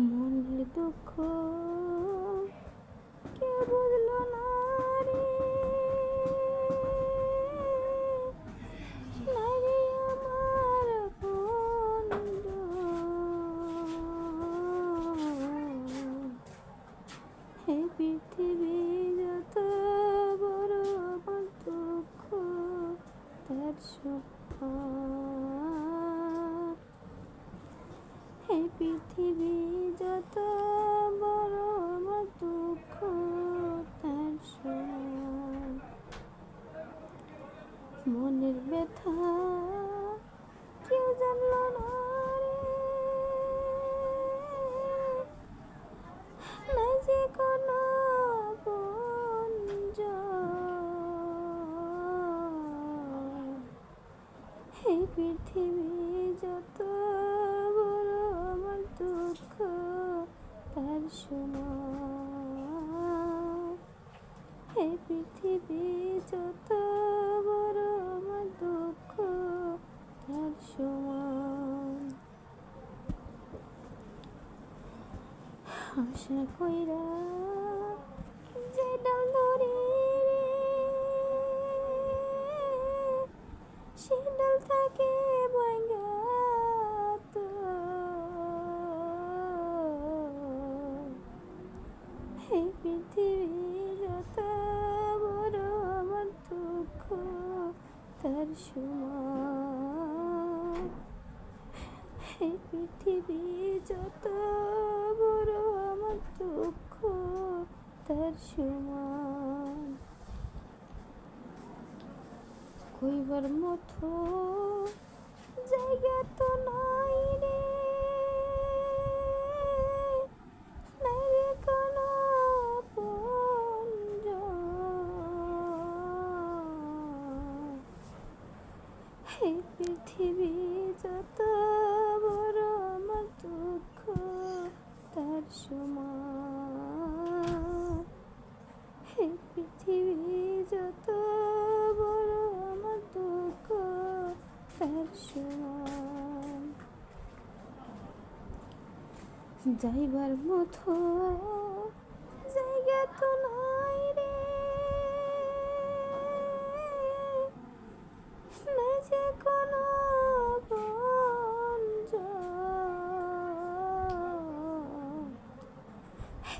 মনের দুঃখ কে বুঝলো না রে? আমার হে পৃথিবী যত বড় দুঃখ তার সুখ পৃথিবী যত বড় দুঃখ, তার মনের ব্যথা কেউ জানলো না যে কোনো। হে পৃথিবী যত বড় আমার দুঃখ সমান হে পৃথিবী যত বড় আমার দুঃখ, তার সমান। আশা কইরা যে ডাল ধরে সে ডাল থাকে হে পৃথিবী যত বড় আমার দুঃখ, তার সমান। হে পৃথিবী যত বড় আমার দুঃখ, তার সমান। কইবার মতো জায়গা তো নাই। হে পৃথিবী যত বড় আমার দুঃখ, তার সমান। হে পৃথিবী যত বড় আমার দুঃখ, তার সমান। যাইবার মতো জায়গা তো নাই।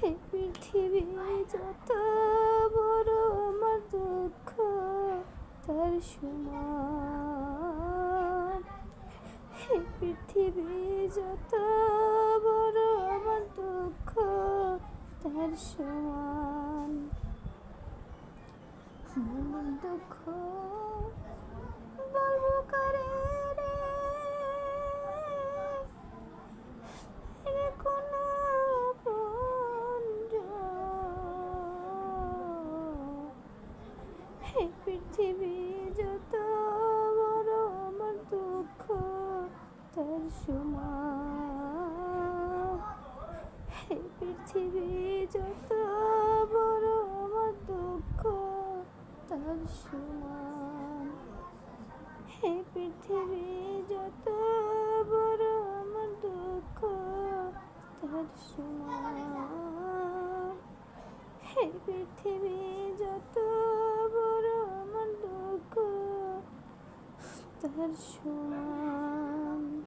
পৃথিবী যত বড় আমার দুঃখ, তার সমান। হে পৃথিবী যত বড় আমার দুঃখ, তার সমান। মনের দুঃখ, বলব সমান হে পৃথিবী, যত বড় আমার দুঃখ, তার সমান। হে পৃথিবী, যত বড় আমার দুঃখ, তার সমান। হে পৃথিবী, যত বড় আমার দুঃখ, তার সমান।